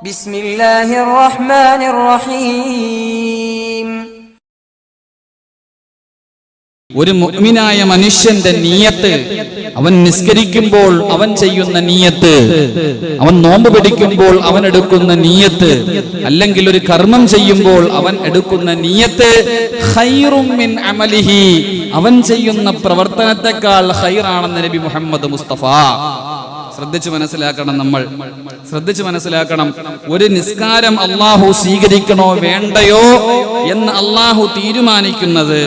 ബിസ്മില്ലാഹിർ റഹ്മാനിർ റഹീം ഒരു മുഅ്മിനായ മനുഷ്യന്റെ നിയത്ത് അവൻ നിസ്കരിക്കുമ്പോൾ അവൻ ചെയ്യുന്ന നീയത്ത് അവൻ നോമ്പ് പിടിക്കുമ്പോൾ അവൻ എടുക്കുന്ന നീയത്ത് അല്ലെങ്കിൽ ഒരു കർമ്മം ചെയ്യുമ്പോൾ അവൻ എടുക്കുന്ന നീയത്ത് മിൻ അമലിഹി അവൻ ചെയ്യുന്ന പ്രവർത്തനത്തെക്കാൾ ഹൈറാണെന്ന് നബി മുഹമ്മദ് മുസ്തഫ. ശ്രദ്ധിച്ചു മനസ്സിലാക്കണം നമ്മൾ. ശ്രദ്ധിച്ചു മനസ്സിലാക്കണം ഒരു നിസ്കാരം അള്ളാഹു സ്വീകരിക്കണോ വേണ്ടയോ എന്ന് അള്ളാഹു തീരുമാനിക്കുന്നത്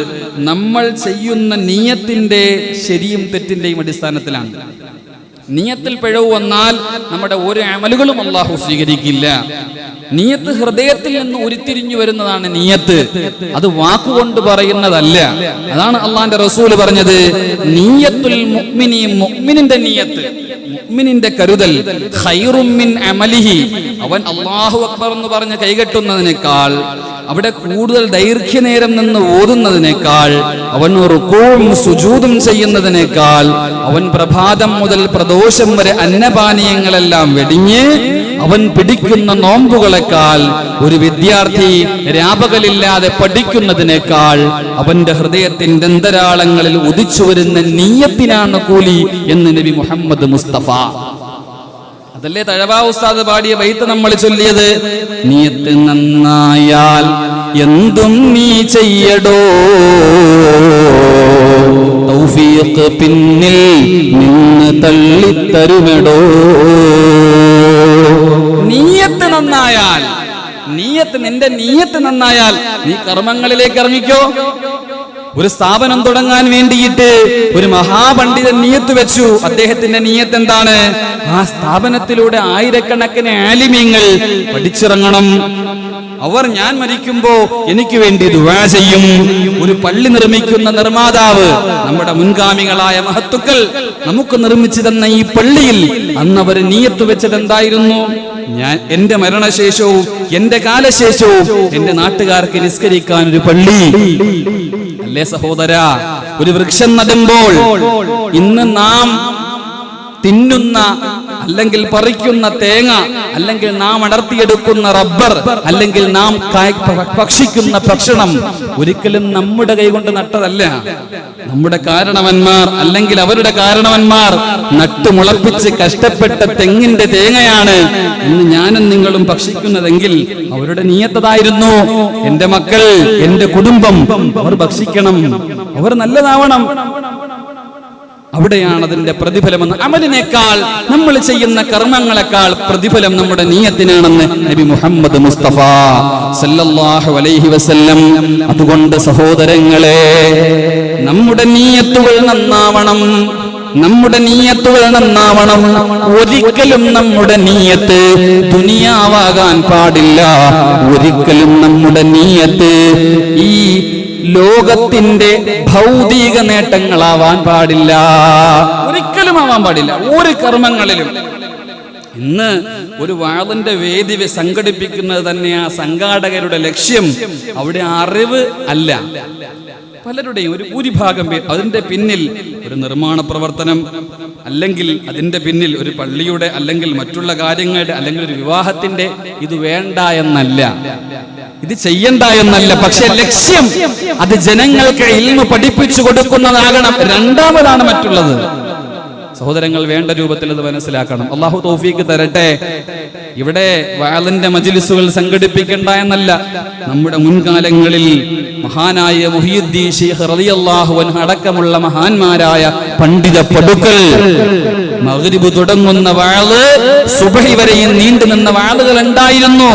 നമ്മൾ ചെയ്യുന്ന നീയത്തിന്റെ ശരിയും തെറ്റിന്റെയും അടിസ്ഥാനത്തിലാണ്. നീയത്തിൽ പിഴവ് വന്നാൽ നമ്മുടെ ഒരു അമലുകളും അള്ളാഹു സ്വീകരിക്കില്ല. നിയത്ത് ഹൃദയത്തിൽ നിന്ന് ഉരുത്തിരിഞ്ഞു വരുന്നതാണ് നിയത്ത്. അത് വാക്കുകൊണ്ട് പറയുന്നതല്ല. അതാണ് അള്ളാന്റെ റസൂൽ പറഞ്ഞത് നീയത്തുൽ മുഅ്മിനി മുഅ്മിനിന്റെ നീയത്ത് മുഅ്മിനിന്റെ കരുതൽ അവൻ അള്ളാഹു അക്ബർ എന്ന് പറഞ്ഞ് കൈകെട്ടുന്നതിനേക്കാൾ അവിടെ കൂടുതൽ ദൈർഘ്യനേരം നിന്ന് ഓതുന്നതിനേക്കാൾ അവൻ റുക്കോവും സുജൂതും ചെയ്യുന്നതിനേക്കാൾ അവൻ പ്രഭാതം മുതൽ പ്രദോഷം വരെ അന്നപാനീയങ്ങളെല്ലാം വെടിഞ്ഞ് അവൻ പിടിക്കുന്ന നോമ്പുകളെക്കാൾ ഒരു വിദ്യാർത്ഥി രാപകലില്ലാതെ പഠിക്കുന്നതിനേക്കാൾ അവന്റെ ഹൃദയത്തിന്റെ അന്തരാളങ്ങളിൽ ഉദിച്ചു വരുന്ന നീയത്തിനാണ് കൂലി എന്ന് നബി മുഹമ്മദ് മുസ്തഫ. അതല്ലേ തഴവാ ഉസ്താദ് പാടിയ വൈത്ത് നമ്മൾ ചൊല്ലിയത്? നീയത്ത് നന്നായാൽ എന്തും നീ ചെയ്യടോ. തൗഫീഖ് പിന്നിൽ നിന്ന് തള്ളിത്തരുമെടോ. നീയത്ത് നന്നായാൽ നീയത്ത് നിന്റെ നീയത്ത് നന്നായാൽ നീ കർമ്മങ്ങളിലേക്ക് ഇറങ്ങിക്കോ. ഒരു സ്ഥാപനം തുടങ്ങാൻ വേണ്ടിയിട്ട് ഒരു മഹാപണ്ഡിതൻ നീയത്ത് വെച്ചു. അദ്ദേഹത്തിന്റെ നീയത്ത് എന്താണ്? ആ സ്ഥാപനത്തിലൂടെ ആയിരക്കണക്കിന് ആലിമ്യങ്ങൾ പഠിച്ചിറങ്ങണം. അവർ ഞാൻ മരിക്കുമ്പോ എനിക്ക് വേണ്ടി ദുവാ ചെയ്യും. ഒരു പള്ളി നിർമ്മിക്കുന്ന നിർമ്മാതാവ് നമ്മുടെ മുൻഗാമികളായ മഹത്തുക്കൾ നമുക്ക് നിർമ്മിച്ചു തന്ന ഈ പള്ളിയിൽ അന്ന് അവർ നീയത്ത് വെച്ചത് എന്തായിരുന്നു? ഞാൻ എന്റെ മരണശേഷവും എന്റെ കാലശേഷവും എന്റെ നാട്ടുകാർക്ക് നിസ്കരിക്കാൻ ഒരു പള്ളി. അല്ലേ സഹോദര? ഒരു വൃക്ഷം നടുമ്പോൾ ഇന്ന് നാം തിന്നുന്ന അല്ലെങ്കിൽ പറിക്കുന്ന തേങ്ങ അല്ലെങ്കിൽ നാം അടർത്തിയെടുക്കുന്ന റബ്ബർ അല്ലെങ്കിൽ നാം ഭക്ഷിക്കുന്ന ഭക്ഷണം ഒരിക്കലും നമ്മുടെ കൈകൊണ്ട് നട്ടതല്ല. നമ്മുടെ കാരണവന്മാർ അല്ലെങ്കിൽ അവരുടെ കാരണവന്മാർ നട്ടുമുളപ്പിച്ച് കഷ്ടപ്പെട്ട തെങ്ങിന്റെ തേങ്ങയാണ് ഇന്ന് ഞാനും നിങ്ങളും ഭക്ഷിക്കുന്നതെങ്കിൽ അവരുടെ നീയത്തതായിരുന്നു എന്റെ മക്കൾ എന്റെ കുടുംബം അവർ ഭക്ഷിക്കണം അവർ നല്ലതാവണം. അവിടെയാണ് അതിന്റെ പ്രതിഫലമെന്ന് അമലിനേക്കാൾ നമ്മൾ ചെയ്യുന്ന കർമ്മങ്ങളെക്കാൾ പ്രതിഫലം നമ്മുടെ നീയത്തിനാണെന്ന് നബി മുഹമ്മദ് മുസ്തഫ സല്ലല്ലാഹു അലൈഹി വസല്ലം. അതുകൊണ്ട് സഹോദരങ്ങളെ നമ്മുടെ നീയത്തുകൾ നന്നാവണം. നമ്മുടെ നീയത്തുകൾ നന്നാവണം. ഒരിക്കലും നമ്മുടെ നീയത്ത് ദുനിയാവാകാൻ പാടില്ല. ഒരിക്കലും നമ്മുടെ നീയത്ത് ഈ ലോകത്തിന്റെ ഭൗതിക നേട്ടങ്ങളാവാൻ പാടില്ല. ഒരിക്കലും ആവാൻ പാടില്ല. ഒരു കർമ്മങ്ങളിലും. ഇന്ന് ഒരു വാദന്റെ വേദി സംഘടിപ്പിക്കുന്നത് തന്നെ ആ സംഘാടകരുടെ ലക്ഷ്യം അവിടെ അറിവ് അല്ല. പലരുടെയും ഒരു ഭൂരിഭാഗം അതിന്റെ പിന്നിൽ ഒരു നിർമ്മാണ പ്രവർത്തനം അല്ലെങ്കിൽ അതിന്റെ പിന്നിൽ ഒരു പള്ളിയുടെ അല്ലെങ്കിൽ മറ്റുള്ള കാര്യങ്ങളുടെ അല്ലെങ്കിൽ ഒരു വിവാഹത്തിന്റെ ഇത് വേണ്ട എന്നല്ല. ഇത് ചെയ്യണ്ട എന്നല്ല. പക്ഷെ ലക്ഷ്യം അത് ജനങ്ങൾക്ക് ഇൽമ പഠിപ്പിച്ചു കൊടുക്കുന്നതാകണം. രണ്ടാമതാണ് മറ്റുള്ളത്. സഹോദരങ്ങൾ വേണ്ട രൂപത്തിൽ അത് മനസ്സിലാക്കണം. അള്ളാഹു തോഫീക്ക് തരട്ടെ. ഇവിടെ വാലിന്റെ മജിലിസുകൾ സംഘടിപ്പിക്കണ്ട എന്നല്ല. നമ്മുടെ മുൻകാലങ്ങളിൽ മഹാനായ മുഹിയുദ്ദീൻ ഷെയ്ഖ് റളിയല്ലാഹു അൻഹു അടക്കമുള്ള മഹാന്മാരായ പണ്ഡിത പടുക്കൽ മഗ്രിബ് തുടങ്ങുന്ന വാൾ സുബഹി വരെയും നീണ്ടു നിന്ന വാളുകൾ ഉണ്ടായിരുന്നു.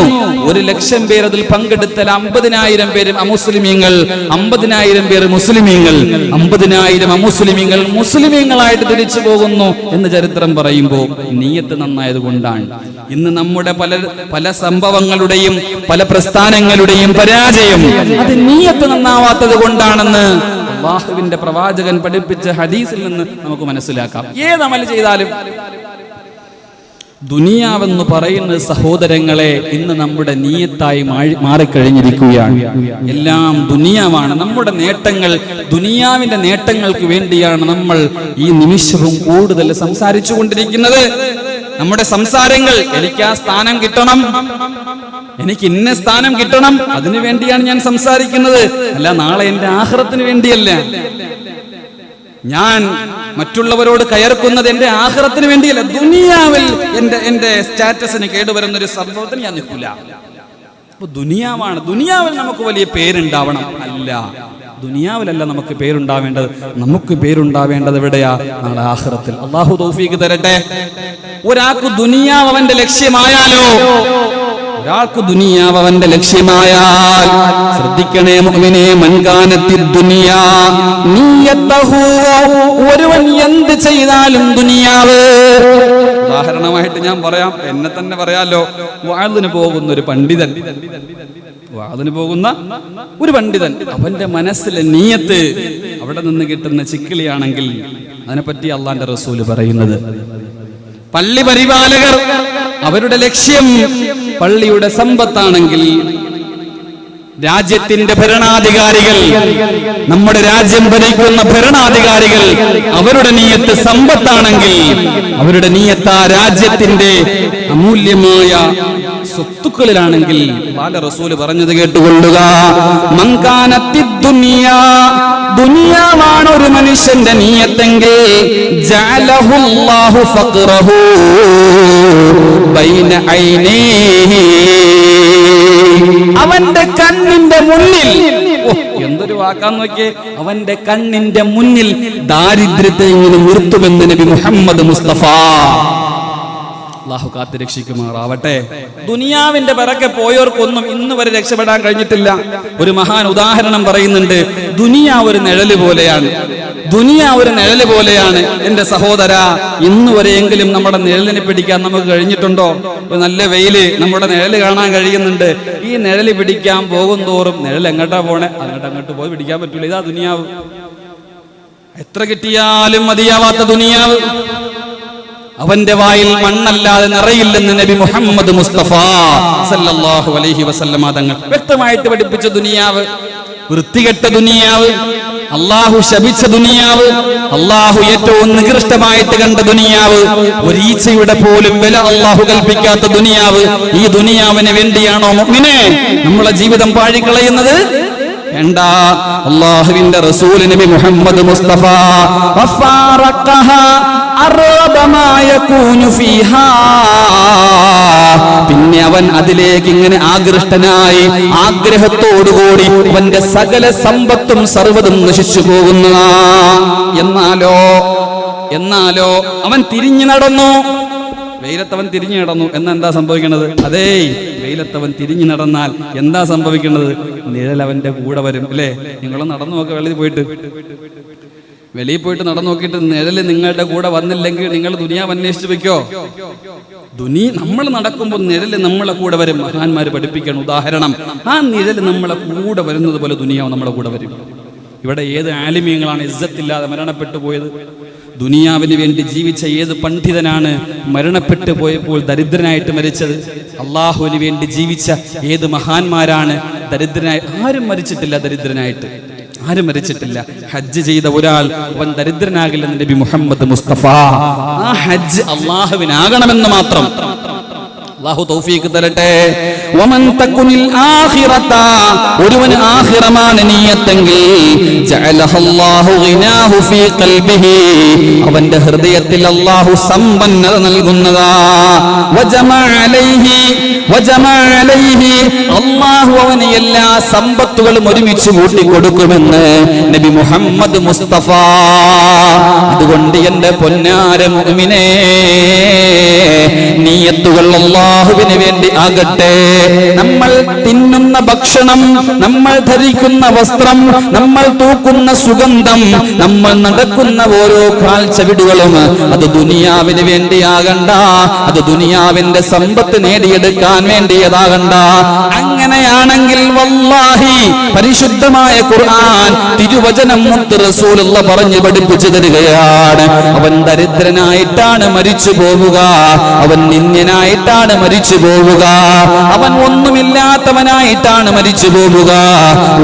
ഒരു ലക്ഷം പേർ അതിൽ പങ്കെടുത്താൽ അമ്പതിനായിരം പേര് അമുസ്ലിമീങ്ങൾ അമ്പതിനായിരം പേർ മുസ്ലിമീങ്ങൾ അമ്പതിനായിരം അമുസ്ലിമീങ്ങൾ മുസ്ലിമീങ്ങളായിട്ട് തിരിച്ചു പോകുന്നു എന്ന് ചരിത്രം പറയുമ്പോൾ നീയത്ത് നന്നായത് കൊണ്ടാണ്. ഇന്ന് നമ്മുടെ പല പല സംഭവങ്ങളുടെയും പല പ്രസ്ഥാനങ്ങളുടെയും പരാജയം. അത് നീയത്ത് നന്നാവാത്തത് കൊണ്ടാണെന്ന് അള്ളാഹുവിന്റെ പ്രവാചകൻ പഠിപ്പിച്ച ഹദീസിൽ നിന്ന് നമുക്ക് മനസ്സിലാക്കാം. ഏത് അമൽ ചെയ്താലും ദുനിയാവെന്ന് പറയുന്ന സഹോദരങ്ങളെ ഇന്ന് നമ്മുടെ നീയത്തായി മാറി- മാറിക്കഴിഞ്ഞിരിക്കുകയാണ്. എല്ലാം ദുനിയാവാണ്. നമ്മുടെ നേട്ടങ്ങൾ ദുനിയാവിന്റെ നേട്ടങ്ങൾക്ക് വേണ്ടിയാണ് നമ്മൾ ഈ നിമിഷവും കൂടുതൽ സംസാരിച്ചു കൊണ്ടിരിക്കുന്നത് നമ്മുടെ സംസാരങ്ങൾ എനിക്ക് ആ സ്ഥാനം കിട്ടണം. എനിക്ക് ഇന്ന സ്ഥാനം കിട്ടണം. അതിനു വേണ്ടിയാണ് ഞാൻ സംസാരിക്കുന്നത്. അല്ല നാളെ എന്റെ ആഹ്റത്തിന് വേണ്ടിയല്ല. ഞാൻ മറ്റുള്ളവരോട് കയർക്കുന്നത് എന്റെ ആഹ്റത്തിന് വേണ്ടിയല്ല. ദുനിയാവിൽ എന്റെ എന്റെ സ്റ്റാറ്റസിന് കേടുവരുന്ന ഒരു സംഭവത്തിന് ഞാൻ നിൽക്കില്ല. അപ്പൊ ദുനിയാവാണ്. ദുനിയാവിൽ നമുക്ക് വലിയ പേരുണ്ടാവണം. അല്ല. ദുനിയാവിലല്ല നമുക്ക് പേരുണ്ടാവേണ്ടത്. നമുക്ക് പേരുണ്ടാവേണ്ടത് എവിടെയാ? നാളെ ആഹ്റത്തിൽ. അള്ളാഹു തൗഫീക്ക് തരട്ടെ. ഒരാൾക്ക് ദുനിയാവ് അവന്റെ ലക്ഷ്യമായാലോ? ഒരാൾക്ക് ദുനിയാവ് അവന്റെ ലക്ഷ്യമായാൽ ശ്രദ്ധിക്കണേ മുഖവിനെ മൻകാനത്തി ദുനിയാ ഒരുവൻ എന്ത് ചെയ്താലും ദുനിയാവ്. ഉദാഹരണമായിട്ട് ഞാൻ പറയാം എന്നെ തന്നെ പറയാലോ വാതിന് പോകുന്ന ഒരു പണ്ഡിതൻ. വാതിന് പോകുന്ന ഒരു പണ്ഡിതൻ. അവന്റെ മനസ്സിലെ നീയത്ത് അവിടെ നിന്ന് കിട്ടുന്ന ചിക്കിളിയാണെങ്കിൽ അതിനെപ്പറ്റി അള്ളാന്റെ റസൂൽ പറയുന്നത്. പള്ളി പരിപാലകർ അവരുടെ ലക്ഷ്യം പള്ളിയുടെ സമ്പത്താണെങ്കിൽ രാജ്യത്തിന്റെ ഭരണാധികാരികൾ നമ്മുടെ രാജ്യം ഭരിക്കുന്ന ഭരണാധികാരികൾ അവരുടെ നീയത്ത് സമ്പത്താണെങ്കിൽ അവരുടെ നീയത്ത് ആ രാജ്യത്തിന്റെ അമൂല്യമായ സ്വത്തുക്കളിലാണെങ്കിൽ ബാല റസൂൽ പറഞ്ഞത് കേട്ടുകൊള്ളുക. മങ്കാനത്തി ദുനിയാ ദുനിയാവാണ് ഒരു മനുഷ്യന്റെ നീയത്തെങ്കിൽ അവന്റെ കണ്ണിന്റെ മുന്നിൽ എന്തൊരു വാക്കാന്ന് നോക്കിയേ. അവന്റെ കണ്ണിന്റെ മുന്നിൽ ദാരിദ്ര്യത്തെ ഇങ്ങനെ നിർത്തുമെന്ന് നബി മുഹമ്മദ് മുസ്തഫ. അള്ളാഹു കാത്തു രക്ഷിക്കുമാറാവട്ടെ. ദുനിയാവിന്റെ പിറകെ പോയവർക്കൊന്നും ഇന്ന് വരെ രക്ഷപ്പെടാൻ കഴിഞ്ഞിട്ടില്ല. ഒരു മഹാൻ ഉദാഹരണം പറയുന്നുണ്ട് ദുനിയ ഒരു നിഴൽ പോലെയാണ്. ദുനിയ ഒരു നിഴൽ പോലെയാണ്. എന്റെ സഹോദര ഇന്ന് വരെയെങ്കിലും നമ്മുടെ നിഴലിനെ പിടിക്കാൻ നമുക്ക് കഴിഞ്ഞിട്ടുണ്ടോ? നല്ല വെയിൽ നമ്മുടെ നിഴൽ കാണാൻ കഴിയുന്നുണ്ട്. ഈ നിഴൽ പിടിക്കാൻ പോകും തോറും നിഴൽ എങ്ങോട്ടാ പോണേ? അങ്ങോട്ട് അങ്ങോട്ട് പോയി പിടിക്കാൻ പറ്റൂല. ഇതാ ദുനിയാവ്. എത്ര കിട്ടിയാലും മതിയാവാത്ത ദുനിയാവ്. അവന്റെ വായിൽ മണ്ണല്ലാതെ നിറയില്ലെന്ന് നബി മുഹമ്മദ് മുസ്തഫ സല്ലല്ലാഹു അലൈഹി വസല്ലമ തങ്ങൾ വ്യക്തമായിട്ട് പഠിപ്പിച്ച ദുനിയാവ് വൃത്തികെട്ട ദുനിയാവ് അള്ളാഹു ശപിച്ച ദുനിയാവ് അള്ളാഹു ഏറ്റവും നികൃഷ്ടമായിട്ട് കണ്ട ദുനിയാവ് ഒരീച്ചയുടെ പോലും വില അള്ളാഹു കൽപ്പിക്കാത്ത ദുനിയാവ് ഈ ദുനിയാവിന് വേണ്ടിയാണോ മുഅ്മിനെ? നമ്മളെ ജീവിതം പാഴിക്കളയുന്നത് അള്ളാഹുവിന്റെ റസൂൽ നബി മുഹമ്മദ് മുസ്തഫ പിന്നെ അവൻ അതിലേക്ക് ഇങ്ങനെ ആകൃഷ്ടനായി ആഗ്രഹത്തോടുകൂടി അവന്റെ സകല സമ്പത്തും സർവതും നശിച്ചു പോകുന്ന എന്നാലോ? എന്നാലോ? അവൻ തിരിഞ്ഞു നടന്നു. വെയിലത്തവൻ തിരിഞ്ഞു നടന്നു. എന്നെന്താ സംഭവിക്കുന്നത് അതേ വെയിലത്തവൻ തിരിഞ്ഞു നടന്നാൽ എന്താ സംഭവിക്കുന്നത് നിഴലവന്റെ കൂടെ വരും അല്ലേ? നിങ്ങൾ നടന്നു നോക്കുക വെളിയിൽ പോയിട്ട്. വെളിയിൽ പോയിട്ട് നടന്നു നോക്കിയിട്ട് നിഴൽ നിങ്ങളുടെ കൂടെ വന്നില്ലെങ്കിൽ നിങ്ങൾ ദുനിയാവ് അന്വേഷിച്ച് വെക്കോ? ദുനി നമ്മൾ നടക്കുമ്പോൾ നിഴൽ നമ്മളെ കൂടെ വരും. മഹാന്മാര് പഠിപ്പിക്കണം ഉദാഹരണം ആ നിഴൽ നമ്മളെ കൂടെ വരുന്നത് പോലെ ദുനിയാവ് നമ്മളെ കൂടെ വരും. ഇവിടെ ഏത് ആലിമ്യങ്ങളാണ് ഇസ്സത്തില്ലാതെ മരണപ്പെട്ടു പോയത്? ദുനിയാവിന് വേണ്ടി ജീവിച്ച ഏത് പണ്ഡിതനാണ് മരണപ്പെട്ടു പോയപ്പോൾ ദരിദ്രനായിട്ട് മരിച്ചത്? അള്ളാഹുവിന് വേണ്ടി ജീവിച്ച ഏത് മഹാന്മാരാണ് ദരിദ്രനായി ആരും മരിച്ചിട്ടില്ല ദരിദ്രനായിട്ട്. ആരും മരിച്ചിട്ടില്ല. ഹജ്ജ് ചെയ്ത ഒരാൾ അവൻ ദരിദ്രനാകില്ലെന്ന് നബി മുഹമ്മദ് മുസ്തഫ. ആ ഹജ്ജ് അള്ളാഹുവിനാകണമെന്ന് മാത്രം അള്ളാഹു തൗഫീഖ് തരട്ടെ. വമൻ തക്കുനിൽ ആഖിറത ഒരുവൻ ആഖിറമാണ് നിയത്തെങ്കിൽ ജഅലഹല്ലാഹു ഗിനാഹു ഫീ ഖൽബിഹി അവന്റെ ഹൃദയത്തിൽ അല്ലാഹു സമ്പന്നത നൽകുന്നതാ. വജമഅ അലൈഹി വജമഅ അലൈഹി അല്ലാഹു അവന് എല്ലാ സമ്പത്തുകളും ഒരുമിച്ച് കൂട്ടി കൊടുക്കുമെന്ന് നബി മുഹമ്മദ് മുസ്തഫ. അതുകൊണ്ട് എന്റെ പൊന്നാര മുഅ്മിനേ നീയത്തുകൾ അള്ളാഹുവിന് വേണ്ടി ആകട്ടെ. നമ്മൾ തിന്നുന്ന ഭക്ഷണം നമ്മൾ ധരിക്കുന്ന വസ്ത്രം നമ്മൾ തൂക്കുന്ന സുഗന്ധം നമ്മൾ നടക്കുന്ന ഓരോ കാൽ കാൽച്ചവിടുകളും അത് ദുനിയാവിന് വേണ്ടിയാകണ്ട അത് ദുനിയാവിന്റെ സമ്പത്ത് നേടിയെടുക്കാൻ വേണ്ടിയതാകണ്ട. അങ്ങനെയാണെങ്കിൽ വല്ലാഹി പരിശുദ്ധമായ ഖുർആൻ തിരുവചനം മുത്ത് റസൂലുള്ള പറഞ്ഞു പഠിപ്പിച്ചു തരികയാണ്. അവൻ ദരിദ്രനായിട്ടാണ് മരിച്ചു പോവുക അവൻ നിന്ദ്യനായിട്ടാണ് മരിച്ചു പോവുക അവൻ ഒന്നുമില്ലാത്തവനായിട്ടാണ് ആയിട്ടാണ് മരിച്ചു പോകുക?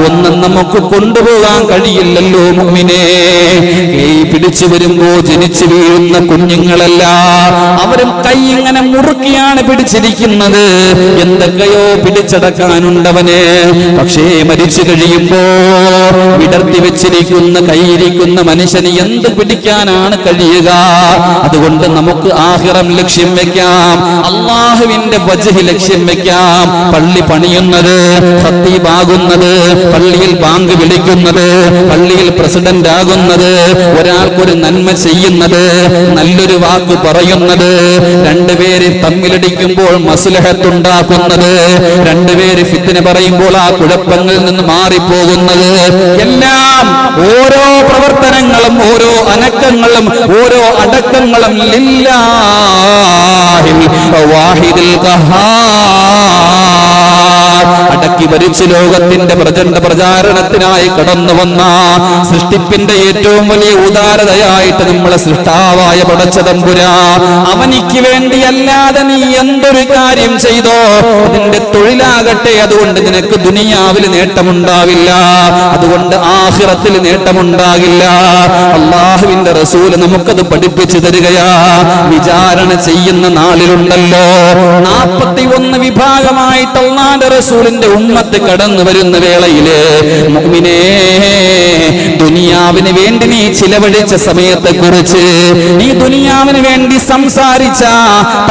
ഒന്നും നമുക്ക് കൊണ്ടുപോകാൻ കഴിയില്ലല്ലോ മുഅ്മിനേ കൈ പിടിച്ചു വരുമ്പോ ജനിച്ചു വീഴുന്ന കുഞ്ഞുങ്ങളല്ല. അവരും കൈ ഇങ്ങനെ മുറുക്കിയാണ് പിടിച്ചിരിക്കുന്നത്. എന്തൊക്കെയോ പിടിച്ചടക്കാനുണ്ടവന്. പക്ഷേ മരിച്ചു കഴിയുമ്പോ വിടർത്തി വെച്ചിരിക്കുന്ന കൈയിരിക്കുന്ന മനുഷ്യന് എന്ത് പിടിക്കാനാണ് കഴിയുക? അതുകൊണ്ട് നമുക്ക് ആഹിറം ലക്ഷ്യം വെക്കാം. അള്ളാഹുവിന്റെ വജഹി ലക്ഷ്യം വെക്കാം. പള്ളി പണിയുന്നത് ഹത്തീബാകുന്നത് പള്ളിയിൽ ബാങ്ക് വിളിക്കുന്നത് പള്ളിയിൽ പ്രസിഡന്റ് ആകുന്നത് ഒരാൾക്കൊരു നന്മ ചെയ്യുന്നത് നല്ലൊരു വാക്ക് പറയുന്നത് രണ്ടുപേര് തമ്മിലടിക്കുമ്പോൾ മസുലഹത്തുണ്ടാക്കുന്നത് രണ്ടുപേര് ഫിത്തിനെ പറയുമ്പോൾ ആ കുഴപ്പങ്ങളിൽ നിന്ന് മാറിപ്പോകുന്നത് എല്ലാം ഓരോ പ്രവർത്തനങ്ങളും ഓരോ അനക്കങ്ങളും ഓരോ അടക്കങ്ങളും ലില്ലാഹിൽ വാഹിദിൽ ഖഹാർ. അടക്കി ഭരിച്ച് ലോകത്തിന്റെ പ്രചണ്ഡ പ്രചാരണത്തിനായി കടന്നു വന്ന സൃഷ്ടിപ്പിന്റെ ഏറ്റവും വലിയ ഉദാരതയായിട്ട് നമ്മളെ സൃഷ്ടാവായ പടച്ചതമ്പുരാ അവനിക്ക് വേണ്ടിയല്ലാതെ നീ എന്തൊരു കാര്യം ചെയ്തോ നിന്റെ തൊഴിലാകട്ടെ അതുകൊണ്ട് നിനക്ക് ദുനിയാവിൽ നേട്ടമുണ്ടാവില്ല അതുകൊണ്ട് ആഹിറത്തിൽ നേട്ടമുണ്ടാകില്ല. അള്ളാഹുവിന്റെ റസൂൽ നമുക്കത് പഠിപ്പിച്ചു തരികയാ. വിചാരണ ചെയ്യുന്ന നാളിലുണ്ടല്ലോ. നാൽപ്പത്തി ഒന്ന് വിഭാഗമായിട്ട് റസൂലിന്റെ ഉമ്മത്ത് കടന്നു വരുന്ന വേളയിൽ മുഅ്മിനേ ദുനിയാവിന് വേണ്ടി നീ ചിലവഴിച്ച സമയത്തെ കുറിച്ച് നീ ദുനിയാവിന് വേണ്ടി സംസാരിച്ച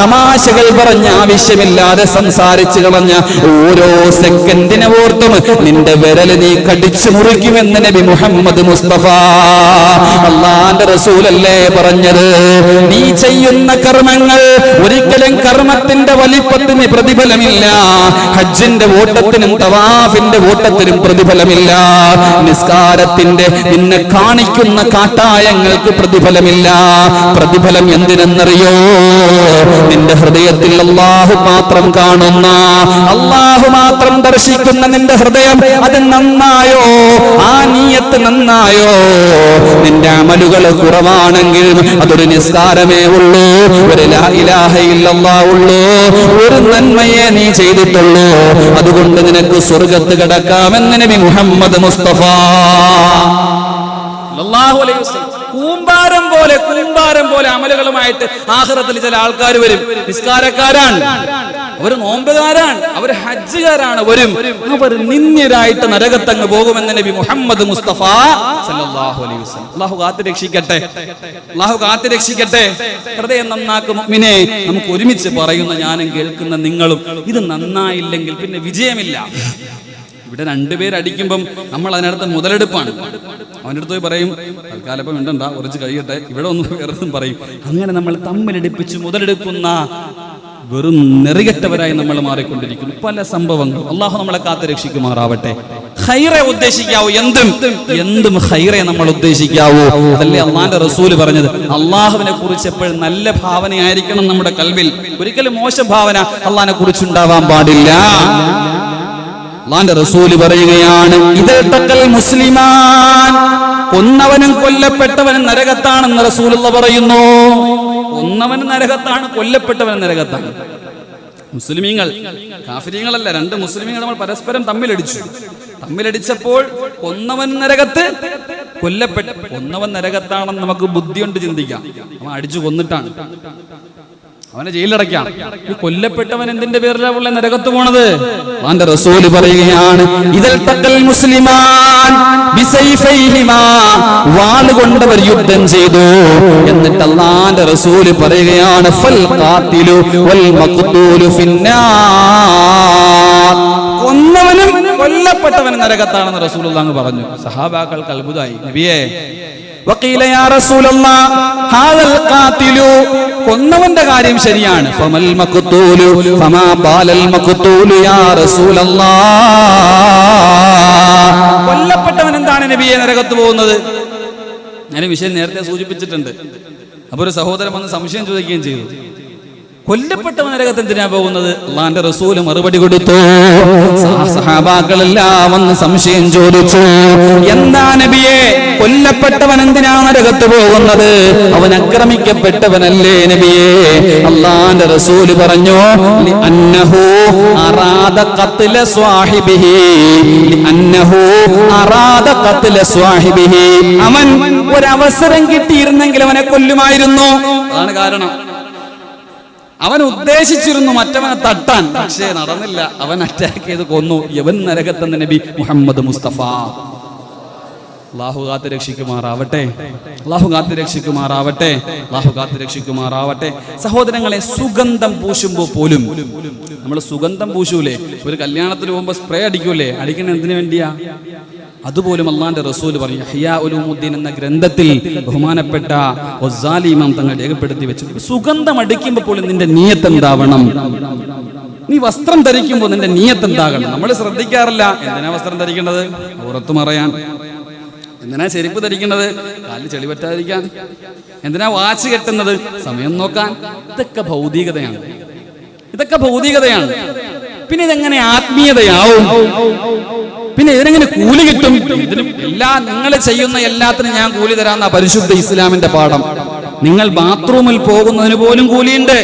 തമാശകൾ പറഞ്ഞ ആവശ്യമില്ലാതെ സംസാരിച്ചു കളഞ്ഞ ഓരോ സെക്കൻഡിനെ ഓർത്തും നിന്റെ വിരൽ നീ കടിച്ചു മുറിക്കുമെന്ന് നബി മുഹമ്മദ് മുസ്തഫ അള്ളാന്റെ റസൂലല്ലേ പറഞ്ഞത്? നീ ചെയ്യുന്ന കർമ്മങ്ങൾ ഒരിക്കലും കർമ്മത്തിന്റെ വലിപ്പത്തിന് പ്രതിഫലമില്ല. ഹജ്ജിന്റെ ഓട്ടത്തിനും തവാഫിന്റെ ഓട്ടത്തിനും പ്രതിഫലമില്ല. നിസ്കാരത്തിന്റെ നിന്നെ കാണിക്കുന്ന കാട്ടായങ്ങൾക്ക് പ്രതിഫലമില്ല. പ്രതിഫലം എന്തിനെന്നറിയോ? നിന്റെ ഹൃദയത്തിൽ അള്ളാഹു മാത്രം കാണുന്ന അള്ളാഹു മാത്രം ദർശിക്കുന്ന നിന്റെ ഹൃദയം അത് നന്നായോ? ആ നീയത്ത് നന്നായോ? നിന്റെ അമലുകൾ കുറവാണെങ്കിൽ അതൊരു നിസ്കാരമേ ഉള്ളൂ. ഒരു ലാ ഇലാഹ ഇല്ലല്ലാ ഉള്ളൂ. ഒരു നന്മയെ നീ ചെയ്തിട്ടുള്ളൂ. അതുകൊണ്ട് നിനക്ക് സ്വർഗത്ത് കിടക്കാമെന്ന് നബി മുഹമ്മദ് മുസ്തഫ. സല്ലല്ലാഹു അലൈഹി വസല്ലം. കൂമ്പാരം പോലെ കൂമ്പാരം പോലെ അമലുകളുമായിട്ട് ആഹ്റത്തിൽ ചില ആൾക്കാർ വരും. നിസ്കാരക്കാരാണ്. അവർ നോമ്പുകാരാണ്. അവർ ഹജ്ജുകാരാണ്. വരും. അവർ നിന്ദ്യരായിട്ട് നരകത്തങ്ങ് പോകുമെന്ന് നബി മുഹമ്മദ് മുസ്തഫ സല്ലല്ലാഹു അലൈഹി വസല്ലം. അള്ളാഹു കാത്തു രക്ഷിക്കട്ടെ. അള്ളാഹു കാത്തു രക്ഷിക്കട്ടെ. ഹൃദയം നന്നാക്കും മുഅ്മിനെ. നമുക്ക് ഒരുമിച്ച് പറയുന്ന ഞാനും കേൾക്കുന്ന നിങ്ങളും ഇത് നന്നായില്ലെങ്കിൽ പിന്നെ വിജയമില്ല. ഇവിടെ രണ്ടുപേരടിക്കുമ്പം നമ്മൾ അതിനടുത്ത് മുതലെടുപ്പാണ്. അവന്റെ അടുത്ത് പോയി പറയും തൽക്കാലം ഇപ്പം വേണ്ടണ്ട കുറച്ച് കഴിയട്ടെ ഇവിടെ ഒന്ന് വേറെ പറയും. അങ്ങനെ നമ്മൾ തമ്മിലടിപ്പിച്ച് മുതലെടുക്കുന്ന വെറും നെറികെട്ടവരായി നമ്മൾ മാറിക്കൊണ്ടിരിക്കുന്നു. പല സംഭവങ്ങൾ അള്ളാഹു നമ്മളെ കാത്തു രക്ഷിക്കുമാറാവട്ടെ. ഹൈറെ ഉദ്ദേശിക്കാവൂ. എന്തും എന്തും ഹൈറെ നമ്മൾ ഉദ്ദേശിക്കാവൂ. അതല്ലേ അള്ളാന്റെ റസൂൽ പറഞ്ഞത്? അള്ളാഹുവിനെ കുറിച്ച് എപ്പോഴും നല്ല ഭാവനയായിരിക്കണം നമ്മുടെ കൽവിൽ. ഒരിക്കലും മോശം ഭാവന അള്ളാഹിനെ കുറിച്ചുണ്ടാവാൻ പാടില്ല. അള്ളാന്റെ റസൂൽ പറയുകയാണ് ഇതിൽ മുസ്ലിമാൻ കൊന്നവനും കൊല്ലപ്പെട്ടവനും നരകത്താണെന്ന് റസൂലുള്ള പറയുന്നു. കൊന്നവനും നരകത്താണ് കൊല്ലപ്പെട്ടവനും നരകത്താണ്. മുസ്ലിമീങ്ങൾ കാഫിര്യങ്ങളല്ല രണ്ട് മുസ്ലിമീങ്ങൾ നമ്മൾ പരസ്പരം തമ്മിലടിച്ചു. തമ്മിലടിച്ചപ്പോൾ കൊന്നവൻ നരകത്ത് കൊല്ലപ്പെട്ട കൊന്നവൻ നരകത്താണെന്ന് നമുക്ക് ബുദ്ധിയുണ്ട് ചിന്തിക്കാം. അടിച്ചു കൊന്നിട്ടാണ്. അവനെ ജയിലിലടയ്ക്കാം. ഈ കൊല്ലപ്പെട്ടവൻ എന്തിന്റെ പേരിലാ ഉള്ള നരകത്ത് പോണത്? അവന്റെ റസൂൽ പറയുകയാണ് ഇതിൽ തക്കൽ മുസ്ലിമാൻ വാളുകൊണ്ടവർ യുദ്ധം ചെയ്തു. എന്നിട്ട് അള്ളാന്റെ റസൂൽ പറയുകയാണ് ഫൽ ഖാതിലു വൽ മഖ്തൂലു ഫിന്നാർ. കൊന്നവനും കൊല്ലപ്പെട്ടവനും നരകത്താണെന്ന് റസൂൽ പറഞ്ഞു. സഹാബാക്കൾക്ക് അത്ഭുതമായി. നബിയെ കൊന്നവന്റെ കാര്യം ശരിയാണ്. കൊല്ലപ്പെട്ടവൻ എന്താണ് നബിയെ നരകത്ത് പോകുന്നത്? ഞാൻ വിഷയം നേരത്തെ സൂചിപ്പിച്ചിട്ടുണ്ട്. അപ്പൊ ഒരു സഹോദരൻ വന്ന് സംശയം ചോദിക്കുകയും ചെയ്തു. കൊല്ലപ്പെട്ടവൻ നരകത്ത് എന്തിനാ പോകുന്നത്? അള്ളാന്റെ റസൂൽ മറുപടി കൊടുത്തു. സഹാബാക്കളെല്ലാം വന്ന് സംശയം ചോദിച്ചു. എന്താ നബിയെ കൊല്ലപ്പെട്ടവൻ എന്തിനാ നരകത്ത് പോകുന്നത്? അവൻ ആക്രമിക്കപ്പെട്ടവനല്ലേ നബിയെ? അള്ളാന്റെ റസൂൽ പറഞ്ഞു അന്നഹു അറാദ ഖത്ല സ്വാഹിബിഹി അന്നഹു അറാദ ഖത്ല സ്വാഹിബിഹി. അവൻ ഒരവസരം കിട്ടിയിരുന്നെങ്കിൽ അവനെ കൊല്ലുമായിരുന്നു. അതാണ് കാരണം. അവൻ ഉദ്ദേശിച്ചിരുന്നു മറ്റവനെ തട്ടാൻ പക്ഷേ നടന്നില്ല. അവൻ അറ്റാക്ക് ചെയ്ത് കൊന്നു. യവൻ നരകത്തെന്ന നബി മുഹമ്മദ് മുസ്തഫ. അള്ളാഹു രക്ഷിക്കുമാറാവട്ടെ. അള്ളാഹു രക്ഷിക്കുമാറാവട്ടെ. അള്ളാഹു രക്ഷിക്കുമാറാവട്ടെ. സഹോദരങ്ങളെ സുഗന്ധം പൂശുമ്പോൾ പോലും നമ്മൾ സുഗന്ധം പൂശൂലേ? ഒരു കല്യാണത്തിന് പോകുമ്പോൾ സ്പ്രേ അടിക്കൂലേ? അടിക്കണ എന്തിനു വേണ്ടിയാ? അതുപോലും അള്ളാന്റെ റസൂൽ പറഞ്ഞു ഹയ്യാ ഉലൂമുദ്ദീൻ എന്ന ഗ്രന്ഥത്തിൽ ബഹുമാനപ്പെട്ട ഒസാലിമാം തങ്ങൾ രേഖപ്പെടുത്തി വെച്ചു. സുഗന്ധം അടിക്കുമ്പോൾ പോലും നിന്റെ നീയത്ത് എന്താവണം നീ വസ്ത്രം ധരിക്കുമ്പോൾ നിന്റെ നീയത്ത് എന്താകണം നമ്മൾ ശ്രദ്ധിക്കാറില്ല. എന്തിനാ വസ്ത്രം ധരിക്കേണ്ടത്? പുറത്തു മറയാൻ. എന്തിനാ ചെരുപ്പ് ധരിക്കേണ്ടത്? കാലിൽ ചെളി പറ്റാതിരിക്കാൻ. എന്തിനാ വാച്ച് കെട്ടുന്നത്? സമയം നോക്കാൻ. ഇതൊക്കെ ഭൗതികതയാണ്. ഇതൊക്കെ ഭൗതികതയാണ്. പിന്നെ ഇതെങ്ങനെ ആത്മീയതയാവും? പിന്നെ ഇതിനെങ്ങനെ കൂലി കിട്ടും? ഇതിനും എല്ലാ നിങ്ങൾ ചെയ്യുന്ന എല്ലാത്തിനും ഞാൻ കൂലി തരാന്ന പരിശുദ്ധ ഇസ്ലാമിന്റെ പാഠം. നിങ്ങൾ ബാത്റൂമിൽ പോകുന്നതിന് പോലും കൂലിയുണ്ട്.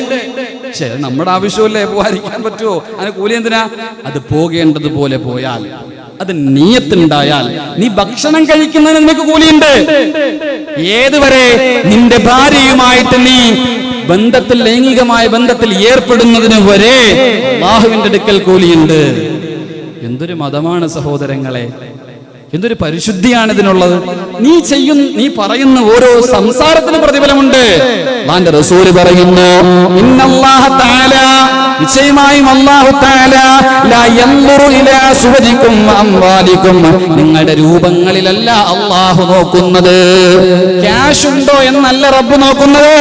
പക്ഷെ നമ്മുടെ ആവശ്യമല്ലേ? പോകാതിരിക്കാൻ പറ്റുമോ അതിന് കൂലി എന്തിനാ? അത് പോകേണ്ടതുപോലെ പോയാൽ അത് നീയത്തുണ്ടായാൽ നീ ഭക്ഷണം കഴിക്കുന്നതിന് നിനക്ക് കൂലിയുണ്ട്. ഏതുവരെ നിന്റെ ഭാര്യയുമായിട്ട് നീ ബന്ധത്തിൽ ലൈംഗികമായ ബന്ധത്തിൽ ഏർപ്പെടുന്നതിന് വരെ ബാഹുവിന്റെ അടുക്കൽ കൂലിയുണ്ട്. എന്തൊരു മതമാണ് സഹോദരങ്ങളെ? എന്തൊരു പരിശുദ്ധിയാണ് ഇതിനുള്ളത്? നീ ചെയ്യും നീ പറയുന്ന ഓരോ സംസാരത്തിനും പ്രതിഫലമുണ്ട്. റസൂൽ പറയുന്നു നിശ്ചയമായും അള്ളാഹു അംവാലിക്കും നിങ്ങളുടെ രൂപങ്ങളിലല്ല അള്ളാഹു നോക്കുന്നത്. ക്യാഷ് ഉണ്ടോ എന്നല്ല റബ്ബ് നോക്കുന്നത്.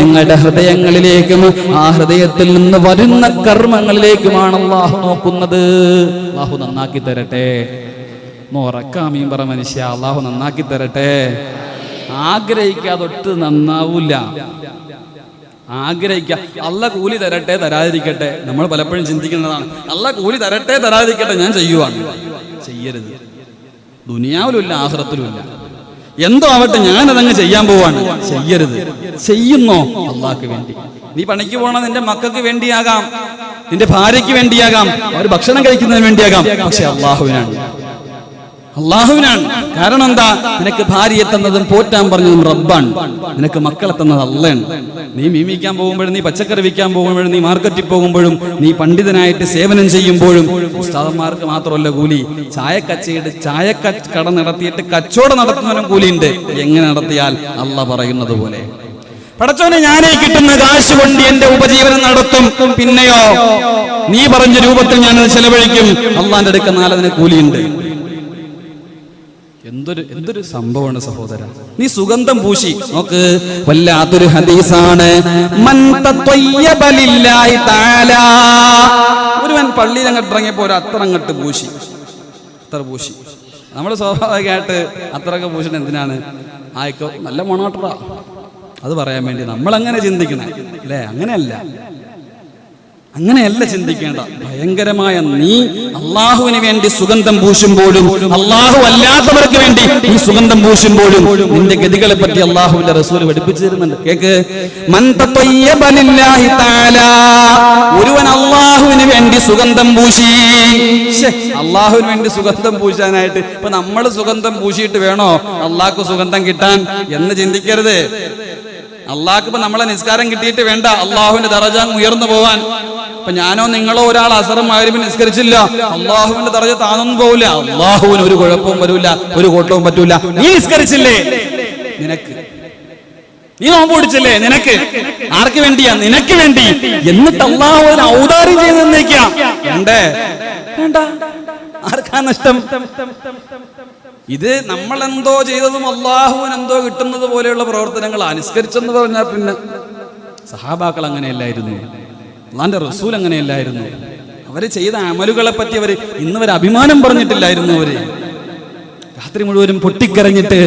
നിങ്ങളുടെ ഹൃദയങ്ങളിലേക്കും ആ ഹൃദയത്തിൽ നിന്ന് വരുന്ന കർമ്മങ്ങളിലേക്കുമാണ് അള്ളാഹു നോക്കുന്നത്. അള്ളാഹു നന്നാക്കി തരട്ടെ. ഉറക്കാമീൻ പറ മനുഷ്യ അള്ളാഹു നന്നാക്കി തരട്ടെ. ആഗ്രഹിക്കാതെ ഒട്ട് നന്നാവൂല. ആഗ്രഹിക്കുക അല്ല കൂലി തരട്ടെ തരാതിരിക്കട്ടെ. നമ്മൾ പലപ്പോഴും ചിന്തിക്കുന്നതാണ് അല്ല കൂലി തരട്ടെ തരാതിരിക്കട്ടെ ഞാൻ ചെയ്യുവാണ്. ചെയ്യരുത്. ദുനിയാവിലുമില്ല ആഹ്റത്തിലുമില്ല. എന്തോ ആവട്ടെ ഞാൻ അതങ്ങ് ചെയ്യാൻ പോവാണ്. ചെയ്യരുത്. ചെയ്യുന്നോ? അള്ളാഹ്ക്ക് വേണ്ടി. നീ പണിക്ക് പോണ നിന്റെ മക്കൾക്ക് വേണ്ടിയാകാം. നിന്റെ ഭാര്യയ്ക്ക് വേണ്ടിയാകാം. അവർ ഭക്ഷണം കഴിക്കുന്നതിന് വേണ്ടിയാകാം. പക്ഷെ അള്ളാഹുവിനാണ്. അള്ളാഹുവിനാണ്. കാരണം എന്താ? നിനക്ക് ഭാര്യയെ തന്നതും പോറ്റാൻ പറഞ്ഞതും റബ്ബാണ്. നിനക്ക് മക്കളെ തന്നത് അല്ലാണ് നീ മീമിക്കാൻ പോകുമ്പോഴും നീ പച്ചക്കറി വിൽക്കാൻ പോകുമ്പോഴും നീ മാർക്കറ്റിൽ പോകുമ്പോഴും നീ പണ്ഡിതനായിട്ട് സേവനം ചെയ്യുമ്പോഴും ഉസ്താദന്മാർക്ക് മാത്രമല്ല കൂലി. ചായ കച്ചയുടെ ചായ കട നടത്തിയിട്ട് കച്ചവടം നടത്തുന്നവനും കൂലിയുണ്ട്. എങ്ങനെ നടത്തിയാൽ? അല്ല പറയുന്നത് പോലെ. പടച്ചോനെ ഞാനേ കിട്ടുന്ന കാശ് കൊണ്ട് എന്റെ ഉപജീവനം നടത്തും. പിന്നെയോ? നീ പറഞ്ഞ രൂപത്തിൽ ഞാനത് ചെലവഴിക്കും. അള്ളാന്റെ അടുക്ക നാലതിന് കൂലിയുണ്ട്. എന്തൊരു എന്തൊരു സംഭവമാണ് സഹോദര. നീ സുഗന്ധം പൂശി. നോക്ക്. വല്ലാത്തൊരു ഹദീസാണ്. ഒരുവൻ പള്ളിയിൽ അങ്ങോട്ട് ഇറങ്ങിയപ്പോ ഒരു അത്ര അങ്ങോട്ട് പൂശി. അത്ര പൂശി. നമ്മൾ സ്വാഭാവികമായിട്ട് അത്രയൊക്കെ പൂശണ എന്തിനാണ്? ആയിക്കോ നല്ല മൊണോട്ടറ. അത് പറയാൻ വേണ്ടി നമ്മൾ അങ്ങനെ ചിന്തിക്കണേ. അല്ലേ? അങ്ങനെയല്ല. അങ്ങനെയല്ല ചിന്തിക്കേണ്ട. ഭയങ്കരമായ നീ അള്ളാഹുവിന് വേണ്ടി സുഗന്ധം പൂശുമ്പോഴും അള്ളാഹു അല്ലാത്തവർക്ക് വേണ്ടി ഈ സുഗന്ധം പൂശുമ്പോഴും നിന്റെ ഗതികളെ പറ്റി അള്ളാഹുവിന്റെ റസൂൽ പഠിപ്പിച്ചു തരുന്നുണ്ട് കേക്ക്. ഒരുവൻ അള്ളാഹുവിന് വേണ്ടി സുഗന്ധം പൂശി. അള്ളാഹുവിന് വേണ്ടി സുഗന്ധം പൂശാനായിട്ട് ഇപ്പൊ നമ്മൾ സുഗന്ധം പൂശിയിട്ട് വേണോ? അള്ളാഹ്ക്ക് സുഗന്ധം കിട്ടാൻ എന്ന് ചിന്തിക്കരുത്. അള്ളാഹ്ക്ക് ഇപ്പൊ നമ്മളെ നിസ്കാരം കിട്ടിയിട്ട് വേണ്ട. അള്ളാഹുവിന്റെ ദറജാങ് ഉയർന്നു പോവാൻ. ഇപ്പൊ ഞാനോ നിങ്ങളോ ഒരാൾ അസറും ആരും നിസ്കരിച്ചില്ല. അള്ളാഹുവിന്റെ തറഞ്ഞ താന്നൊന്നും പോവില്ല. അള്ളാഹുവിന് ഒരു കുഴപ്പവും വരൂല ഒരു കോട്ടവും പറ്റൂല. നീ നിസ്കരിച്ചില്ലേ? നിനക്ക്. നീ നോമ്പ് പിടിച്ചില്ലേ? നിനക്ക്. ആർക്ക് വേണ്ടിയാ? നിനക്ക് വേണ്ടി. എന്നിട്ട് അള്ളാഹു ഔദാര്യം ചെയ്ത് തന്നേക്കാം. നഷ്ടം ഇത് നമ്മൾ എന്തോ ചെയ്തതും അള്ളാഹുവിന് എന്തോ കിട്ടുന്നത് പോലെയുള്ള പ്രവർത്തനങ്ങൾ അനുസ്കരിച്ചെന്ന് പറഞ്ഞാൽ പിന്നെ സഹാബാക്കൾ അങ്ങനെയല്ലായിരുന്നു. അള്ളാന്റെ റസൂൽ അങ്ങനെയല്ലായിരുന്നു. അവർ ചെയ്ത അമലുകളെ പറ്റി അവർ ഇന്ന് വരെ അഭിമാനം പറഞ്ഞിട്ടില്ലായിരുന്നു അവർ. രാത്രി മുഴുവനും പൊട്ടിക്കരഞ്ഞിട്ട്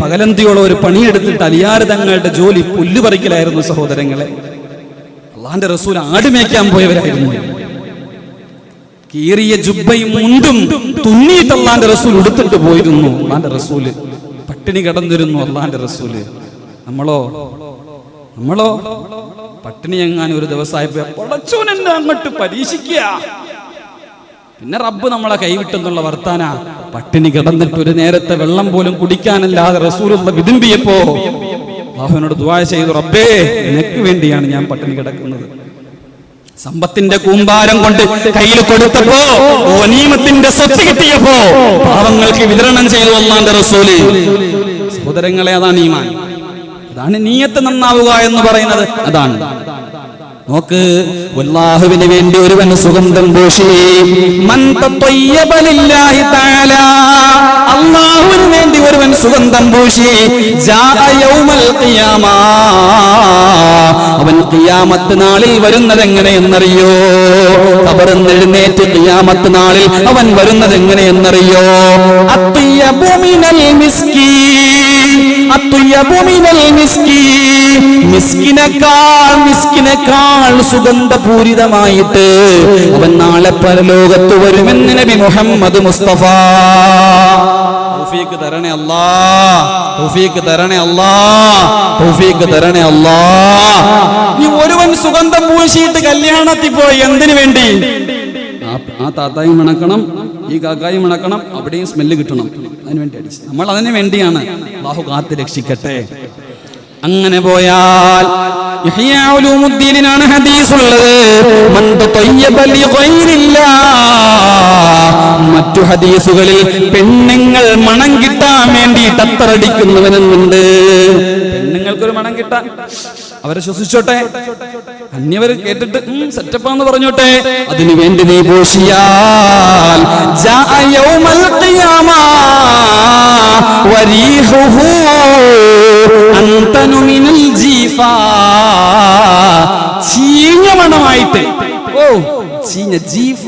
പകലന്തിയോളം ഒരു പണിയെടുത്തിട്ട് അലിയാറ് തങ്ങളുടെ ജോലി പുല്ലു പറിക്കലായിരുന്നു സഹോദരങ്ങളെ. അള്ളാന്റെ റസൂൽ ആടുമേക്കാൻ പോയവരായിരുന്നു. കീറിയ ജുബയും മുണ്ടും തുന്നിയിട്ട് അള്ളാന്റെ റസൂൽ ഉടുത്തിട്ട് പോയിരുന്നു. അള്ളാന്റെ റസൂൽ പട്ടിണി കടന്നിരുന്നു അള്ളാന്റെ റസൂൽ. നമ്മളോ? നമ്മളോ? പട്ടിണി എങ്ങാൻ ഒരു ദിവസമായപ്പോ എന്നെ അങ്ങോട്ട് പരീക്ഷിക്കുക. പിന്നെ റബ്ബ് നമ്മളെ കൈവിട്ടെന്നുള്ള വർത്താന. പട്ടിണി കിടന്നിട്ട് ഒരു നേരത്തെ വെള്ളം പോലും കുടിക്കാനല്ലാതെ റസൂലുള്ള വിതുമ്പിയപ്പോ ബാഹുവിനോട് ദുവാ ചെയ്തു റബ്ബേ നിനക്ക് വേണ്ടിയാണ് ഞാൻ പട്ടിണി കിടക്കുന്നത്. സമ്പത്തിന്റെ കൂമ്പാരം കൊണ്ട് കയ്യിൽ കൊടുത്തപ്പോ ഒനീമത്തിന്റെ സ്വത്ത് കിട്ടിയപ്പോ പാവങ്ങൾക്ക് വിതരണം ചെയ്തു ഒന്നാന്റെ റസൂൽ. സഹോദരങ്ങളെ അതാണ് ഈമാൻ. അതാണ് നീയത്ത് നന്നാവുക എന്ന് പറയുന്നത്. അതാണ്. നോക്ക് ഉല്ലാഹുവിന് വേണ്ടി ഒരുവൻ സുഗന്ധം അല്ലാഹുവിന് വേണ്ടി ഒരുവൻ സുഗന്ധം പൂശി അവൻ കിയാമത്ത് നാളിൽ വരുന്നത് എങ്ങനെയെന്നറിയോ ഖബറിൽ എഴുന്നേറ്റ് കിയാമത്ത് നാളിൽ അവൻ വരുന്നത് എങ്ങനെയെന്നറിയോ അത്തിയ ഭൂമി മിസ്കീൻ അത്യബു മിനൽ മിസ്കീൻ. സുഗന്ധപൂരിതമായിട്ട് അവൻ നാളെ പരലോകത്ത് വരുമെന്ന് നബി മുഹമ്മദ് മുസ്തഫ. തരണേ തരണേ തരണേ ഒരുവൻ സുഗന്ധം പൂശിയിട്ട് കല്യാണത്തിൽ പോയി എന്തിനു വേണ്ടി? ആ താത്തായും മണക്കണം. ഈ കാക്കായി മണക്കണം അവിടെയും സ്മെല്ല് കിട്ടണം. അതിന് വേണ്ടി അടിച്ചു. നമ്മൾ അതിന് വേണ്ടിയാണ്. ബാഹു കാത്ത് രക്ഷിക്കട്ടെ. അങ്ങനെ പോയാൽ. മറ്റു ഹദീസുകളിൽ പെണ്ണുങ്ങൾ മണം കിട്ടാൻ വേണ്ടി തത്തറടിക്കുന്നവനെന്നുണ്ട് പെണ്ണുങ്ങൾക്കൊരു മണം കിട്ടാൻ അവരെ ശ്വസിച്ചോട്ടെ. അന്യവരെ കേട്ടിട്ട് സെറ്റപ്പാന്ന് പറഞ്ഞോട്ടെ. അതിനു വേണ്ടി നീ പോഷിയാൽ ചീഞ്ഞമണമായിട്ട് ഓ ചീഞ്ഞ ജീഫ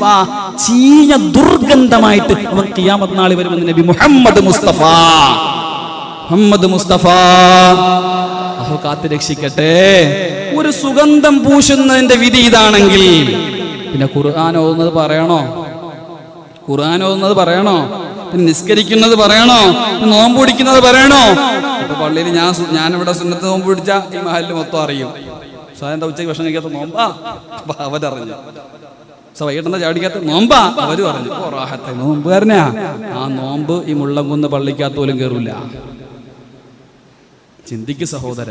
ചീഞ്ഞ ദുർഗന്ധമായിട്ട് അവൻ കിയാമത് നാളി വരുമെന്ന് നബി മുഹമ്മദ് മുസ്തഫ. മുഹമ്മദ് മുസ്തഫ. അഹു കാത്തു രക്ഷിക്കട്ടെ. ഒരു സുഗന്ധം പൂശുന്നതിന്റെ വിധി ഇതാണെങ്കിൽ. പിന്നെ ഖുർആൻ ഓതുന്നത് പറയണോ? ഖുർആൻ ഓതുന്നത് പറയണോ? നിസ്കരിക്കുന്നത് പറയണോ? നോമ്പ് പിടിക്കുന്നത് പറയണോ? ഇപ്പൊ പള്ളിയിൽ ഞാൻ ഞാൻ ഇവിടെ സുന്നത്ത് നോമ്പ് പിടിച്ച ഈ മഹലിൽ മൊത്തം അറിയും. സാധാരണ ഉച്ചയ്ക്ക് ഭക്ഷണം കഴിക്കാത്ത നോമ്പാ? അവരറിഞ്ഞു വൈകിട്ടെന്താ ചാടിക്കാത്ത നോമ്പാ? അവർ പറഞ്ഞു നോമ്പുകാരനാ. ആ നോമ്പ് ഈ മുള്ളംകുന്ന് പള്ളിക്കകത്ത് പോലും കയറൂല ചിന്തിക്ക് സഹോദര.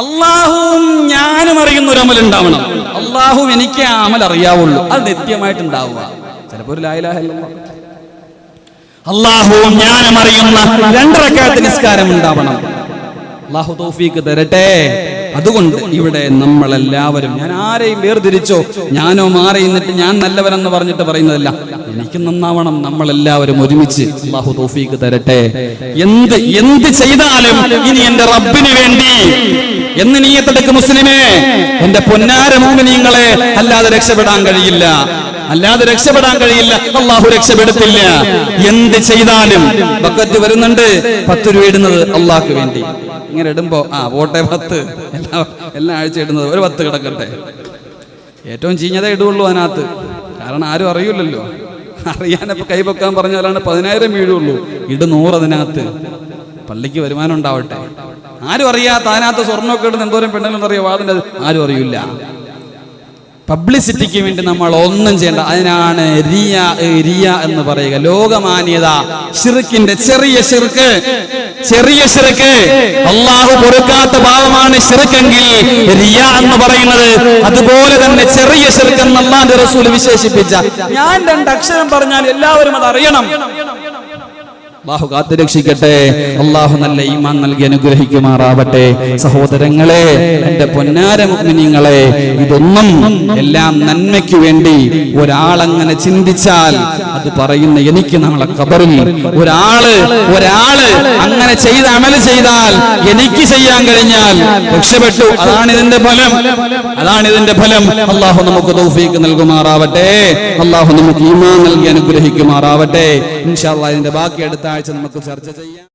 അള്ളാഹുവും ഞാനും അറിയുന്ന ഒരു അമൽ ഉണ്ടാവണം. അള്ളാഹു എനിക്ക് ആ അമൽ അറിയാവുള്ളൂ. അത് നിത്യമായിട്ട് ഉണ്ടാവുക ചിലപ്പോ ഒരു ലായിലാഹല്ല അള്ളാഹുവും ഞാനും അറിയുന്ന രണ്ടരക്കാലത്ത് നിസ്കാരം ഉണ്ടാവണം. അള്ളാഹു തോഫീക്ക് തരട്ടെ. അതുകൊണ്ട് ഇവിടെ നമ്മളെല്ലാവരും ഞാൻ ആരെയും വേർതിരിച്ചോ ഞാനോ മാറി നിന്നിട്ട് ഞാൻ നല്ലവനെന്ന് പറഞ്ഞിട്ട് പറയുന്നതല്ല. എനിക്ക് നന്നാവണം നമ്മളെല്ലാവരും ഒരുമിച്ച്. അള്ളാഹു തരട്ടെ. എന്ത് എന്ത് ചെയ്താലും ഇനി എന്റെ റബ്ബിന് വേണ്ടി. എന്ന് നീയത്തെടുക്ക് മുസ്ലിമേ. എന്റെ പൊന്നാര മോമിനിയങ്ങളെ അല്ലാതെ രക്ഷപ്പെടാൻ കഴിയില്ല. അല്ലാതെ രക്ഷപ്പെടാൻ കഴിയില്ല. അള്ളാഹു രക്ഷപ്പെടുത്തില്ല. എന്ത് ചെയ്താലും ബക്കറ്റ് വരുന്നുണ്ട്. പത്ത് രൂപ ഇടുന്നത് അള്ളാഹ്ക്ക് വേണ്ടി. ഇങ്ങനെ ഇടുമ്പോ ആ പോട്ടെ പത്ത്. എല്ലാ എല്ലാ ആഴ്ച ഇടുന്നത് ഒരു പത്ത് കിടക്കട്ടെ. ഏറ്റവും ചീഞ്ഞതേ ഇടുള്ളൂ അതിനകത്ത്. കാരണം ആരും അറിയില്ലല്ലോ. അറിയാനപ്പോ കൈപൊക്കാൻ പറഞ്ഞാലാണ് പതിനായിരം വീഴുള്ളൂ. ഇട് നൂറ് അതിനകത്ത്. പള്ളിക്ക് വരുമാനം ഉണ്ടാവട്ടെ. ആരും അറിയാത്ത അതിനകത്ത് സ്വർണമൊക്കെ ഇടുന്ന എന്തോരം പെണ്ണുങ്ങളറിയോ വാതിന്റെ ആരും അറിയില്ല. പബ്ലിസിറ്റിക്ക് വേണ്ടി നമ്മൾ ഒന്നും ചെയ്യണ്ട. അതിനാണ് റിയ റിയ എന്ന് പറയുക. ലോകമാന്യത ഷിർക്കിന്റെ ചെറിയ ഷിർക്ക് ചെറിയ ഷിർക്ക് അള്ളാഹു പൊറുക്കാത്ത ഭാവമാണ് ഷിർക്കെങ്കിൽ റിയ എന്ന് പറയുന്നത്. അതുപോലെ തന്നെ ചെറിയ ഷിർക്ക് എന്ന് അള്ളാന്റെ റസൂൽ വിശേഷിപ്പിച്ച. ഞാൻ രണ്ട് അക്ഷരം പറഞ്ഞാൽ എല്ലാവരും അത് അറിയണം. അള്ളാഹു കാത്തുരക്ഷിക്കട്ടെ. അള്ളാഹു നല്ല ഈമാൻ നൽകി അനുഗ്രഹിക്കുമാറാവട്ടെ. സഹോദരങ്ങളെ എന്റെ പൊന്നാര ഇതൊന്നും എല്ലാം നന്മയ്ക്ക് വേണ്ടി ഒരാളങ്ങനെ ചിന്തിച്ചാൽ അത് പറയുന്ന എനിക്ക് നാളെ കബറിൽ ഒരാൾ ഒരാൾ അങ്ങനെ ചെയ്ത് അമൽ ചെയ്താൽ എനിക്ക് ചെയ്യാൻ കഴിഞ്ഞാൽ രക്ഷപ്പെട്ടു. അതാണ് ഇതിന്റെ ഫലം. അതാണ് ഇതിന്റെ ഫലം. അള്ളാഹു നമുക്ക് തൗഫീക്ക് നൽകുമാറാവട്ടെ. അള്ളാഹു നമുക്ക് ഈമാൻ നൽകി അനുഗ്രഹിക്കുമാറാവട്ടെ. ഇൻഷാ അള്ളാഹ് ഇതിന്റെ ബാക്കി അടുത്ത ആഴ്ച നമുക്ക് ചർച്ച ചെയ്യാം.